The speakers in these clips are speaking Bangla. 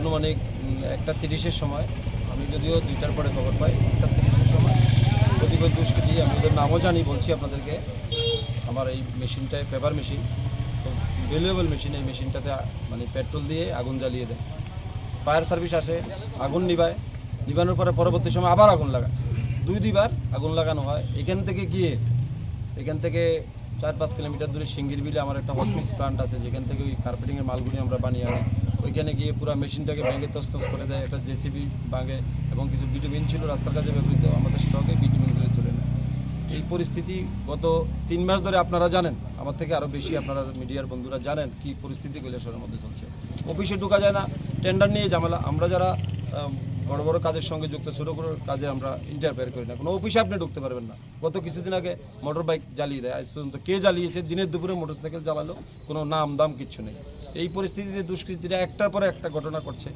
আনুমানিক একটা তিরিশের সময়। আমি যদিও দুইটার পরে খবর পাই, একটা তিরিশের সময়। প্রতিপদ দুষ্কৃতি, আমি ওদের নামও জানি, বলছি আপনাদেরকে। আমার এই মেশিনটায়, পেপার মেশিন তো ভ্যালুয়েবল মেশিন এই মেশিনটাতে মানে পেট্রোল দিয়ে আগুন জ্বালিয়ে দেয়। ফায়ার সার্ভিস আসে, আগুন নিবায়। নিবানোর পরে পরবর্তী সময় আবার আগুন লাগায়। দুই, দুইবার আগুন লাগানো হয়। এখান থেকে গিয়ে, এখান থেকে চার, পাঁচ কিলোমিটার দূরে সিঙ্গির বিলে আমার একটা হট মিক্স প্লান্ট আছে, যেখান থেকে ওই কার্পেটিংয়ের মালগুলি আমরা বানিয়ে আনি। ওইখানে গিয়ে পুরো মেশিনটাকে ভেঙে তস্তস করে দেয়, একটা জেসিবি ভাঙে এবং কিছু ভিটামিন ছিল রাস্তার কাজে ব্যবহৃত, আমাদের স্টকে ভিটামিনগুলি তুলে নেয় এই পরিস্থিতি গত তিন মাস ধরে আপনারা জানেন, আমার থেকে আরও বেশি আপনারা মিডিয়ার বন্ধুরা জানেন কি পরিস্থিতি কৈলাসরের মধ্যে চলছে। অফিসে ঢুকা যায় না টেন্ডার নিয়ে ঝামেলা। আমরা যারা বড় বড় কাজের সঙ্গে যুক্ত, ছোটো বড় কাজে আমরা ইন্টারফেয়ার করি না। কোনো অফিসে আপনি ঢুকতে পারবেন না। গত কিছুদিন আগে মোটর বাইক জ্বালিয়ে দেয়, আজ পর্যন্ত কে জ্বালিয়েছে? দিনের দুপুরে মোটরসাইকেল চালালো কোনো নাম দাম কিচ্ছু নেই। এই পরিস্থিতিতে দুষ্কৃতীরা একটার পর একটা ঘটনা করছে।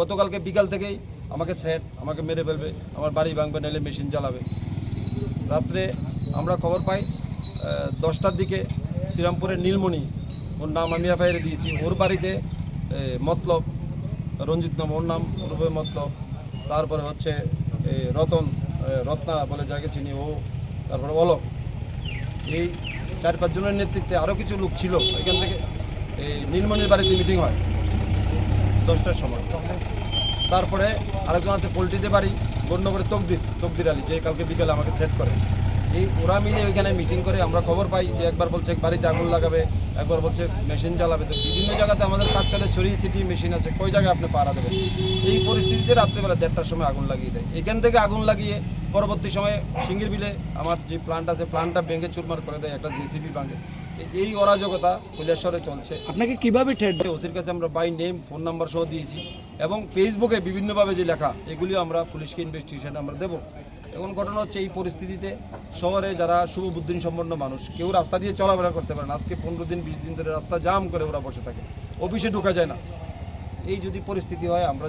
গতকালকে বিকাল থেকেই আমাকে থ্রেট আমাকে মেরে ফেলবে, আমার বাড়ি ভাঙবে, নাহলে মেশিন চালাবে রাত্রে আমরা খবর পাই দশটার দিকে শ্রীরামপুরের নীলমণি, ওর নাম আমি এফআইআর দিয়েছি। ওর বাড়িতে মতলব, রঞ্জিত নাম, ওর নাম রূপে মতলব। তারপরে হচ্ছে এই রতন রত্না বলে যাকে চিনি, ও তারপরে অলক। এই চার পাঁচজনের নেতৃত্বে আরও কিছু লোক ছিল। এখান থেকে এই নীলমণির বাড়িতে মিটিং হয় দশটার সময়। তারপরে আরেকজন আছে পোলট্রিতে বাড়ি গণ্যগরে তকদির তকদির আলী, যে কালকে বিকেলে আমাকে থ্রেট করে। এই ওরা মিলে ওইখানে মিটিং করে আমরা খবর পাই যে একবার বলছে বাড়িতে আগুন লাগাবে, একবার বলছে মেশিন জ্বালাবে। তো বিভিন্ন জায়গাতে আমাদের কাজ চলে, ছড়িয়ে ছিটিয়ে মেশিন আছে। কই জায়গায় আপনি পাড়া দেবেন? এই পরিস্থিতিতে রাত্রেবেলা দেড়টার সময় আগুন লাগিয়ে দেয়। এখান থেকে আগুন লাগিয়ে পরবর্তী সময়ে সিঙ্গির বিলে আমার যে প্লান্ট আছে প্লান্টটা ভেঙে চুরমার করে দেয় একটা জেসিবি ভাঙে এই অরাজকতা কৈলাসরে চলছে। আপনাকে কীভাবে ঠেট? ওসির কাছে আমরা বাই নেম ফোন নাম্বার সহ দিয়েছি এবং ফেসবুকে বিভিন্নভাবে যে লেখা এগুলিও আমরা পুলিশকে ইনভেস্টিগেশন আমরা দেবো। এখন ঘটনা হচ্ছে এই পরিস্থিতিতে শহরে যারা শুভ সম্পন্ন মানুষ কেউ রাস্তা দিয়ে চলাফেরা করতে পারে না। আজকে পনেরো দিন বিশ দিন ধরে রাস্তা জাম করে ওরা বসে থাকে। অফিসে ঢোকা যায় না। এই যদি পরিস্থিতি হয় আমরা